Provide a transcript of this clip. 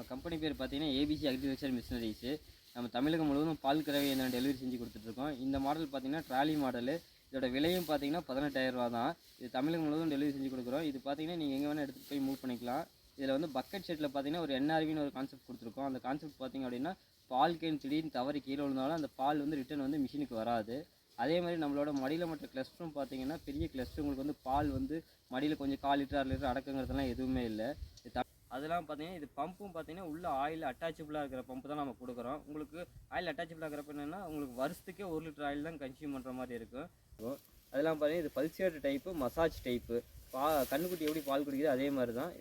நம்ம கம்பெனி பேர் பார்த்தீங்கன்னா ஏபிசி அக்ரிகல்ச்சர் மிஷினரிஸு நம்ம தமிழகம் முழுவதும் பால் கறவை இயந்திரம் டெலிவரி செஞ்சு கொடுத்துட்ருக்கோம். இந்த மாடல் பார்த்தீங்கன்னா ட்ராலி மாடலு இதோட விலையும் பார்த்தீங்கன்னா பதினெட்டாயிரம் ரூபா தான். இது தமிழகம் முழுவதும் டெலிவரி செஞ்சு கொடுக்குறோம். இது பார்த்தீங்கன்னா நீங்கள் எங்கே வேணால் எடுத்துகிட்டு போய் மூவ் பண்ணிக்கலாம். இதில் வந்து பக்கெட் செட்டில் பார்த்தீங்கன்னா ஒரு என்ஆர்வின்னு ஒரு கான்செப்ட் கொடுத்துருக்கோம். அந்த கான்செப்ட் பார்த்தீங்க அப்படின்னா பால் கேன் திடீர்னு தவறி கீழே விழுந்தாலும் அந்த பால் வந்து ரிட்டர்ன் வந்து மிஷினுக்கு வராது. அதே மாதிரி நம்மளோட மடியில் மற்ற கிளஸ்டரும் பார்த்தீங்கன்னா பெரிய கிளஸ்டர் உங்களுக்கு வந்து பால் வந்து மடியில் கொஞ்சம் கால் லிட்டர் அரை லிட்டர் அடக்குங்கிறதுலாம் எதுவுமே இல்லை. அதெல்லாம் பார்த்தீங்கன்னா இது பம்பும் பார்த்தீங்கன்னா உள்ள ஆயில் அட்டாச்சபிளாக இருக்கிற பம்பு தான் நம்ம கொடுக்குறோம். உங்களுக்கு ஆயில் அட்டாச்சபிளாக இருக்கிறப்ப என்னென்னா உங்களுக்கு வருஷத்துக்கே ஒரு லிட்டர் ஆயில் தான் கன்சியூம் பண்ணுற மாதிரி இருக்கும். அதெல்லாம் பார்த்தீங்கன்னா இது பல்சியேட் டைப்பு மசாஜ் டைப்பு பா கண்ணுக்குட்டி எப்படி பால் குடிக்குது அதே மாதிரி தான்